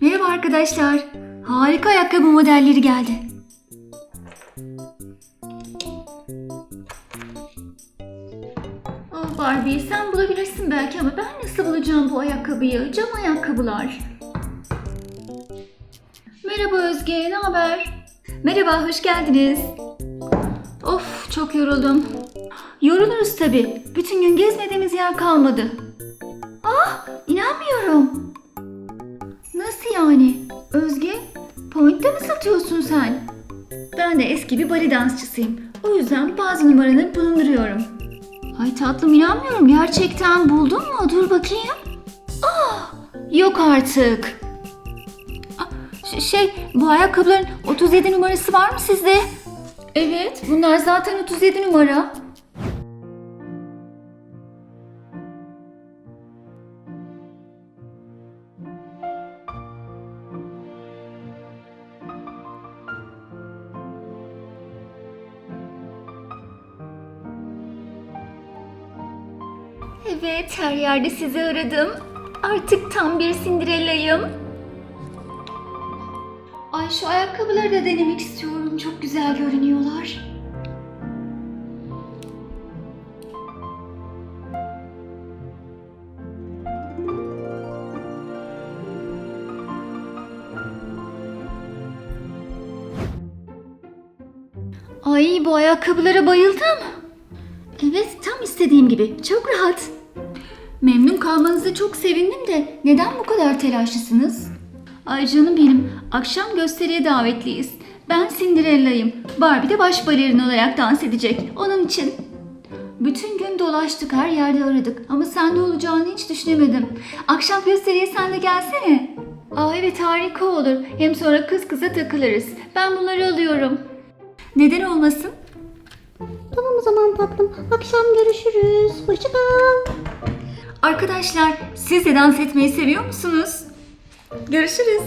Merhaba arkadaşlar. Harika ayakkabı modelleri geldi. Ah Barbie sen bulabilirsin belki ama ben nasıl bulacağım bu ayakkabıyı? Cam ayakkabılar. Merhaba Özge, ne haber? Merhaba, hoş geldiniz. Of, çok yoruldum. Yoruluruz tabii. Bütün gün gezmediğimiz yer kalmadı. Ah, inanmıyorum. Nasıl yani? Özge, Point'te mi satıyorsun sen? Ben de eski bir bale dansçısıyım. O yüzden bazı numaraları bulunduruyorum. Ay tatlım inanmıyorum. Gerçekten buldun mu? Dur bakayım. Ah, yok artık. Ah, ş- Şey, bu ayakkabıların 37 numarası var mı sizde? Evet, bunlar zaten 37 numara. Evet, her yerde sizi aradım. Artık tam bir Cinderella'yım. Ay şu ayakkabıları da denemek istiyorum. Çok güzel görünüyorlar. Ay bu ayakkabılara bayıldım. Evet tam istediğim gibi. Çok rahat. Memnun kalmanıza çok sevindim de neden bu kadar telaşlısınız? Ay canım benim, akşam gösteriye davetliyiz. Ben Cinderella'yım. Barbie de baş balerin olarak dans edecek. Onun için. Bütün gün dolaştık, her yerde aradık. Ama sende olacağını hiç düşünemedim. Akşam gösteriye sen de gelsene. Aa evet harika olur. Hem sonra kız kıza takılırız. Ben bunları alıyorum. Neden olmasın? Tamam o zaman tatlım. Akşam görüşürüz. Hoşça kal. Arkadaşlar siz de dans etmeyi seviyor musunuz? Görüşürüz.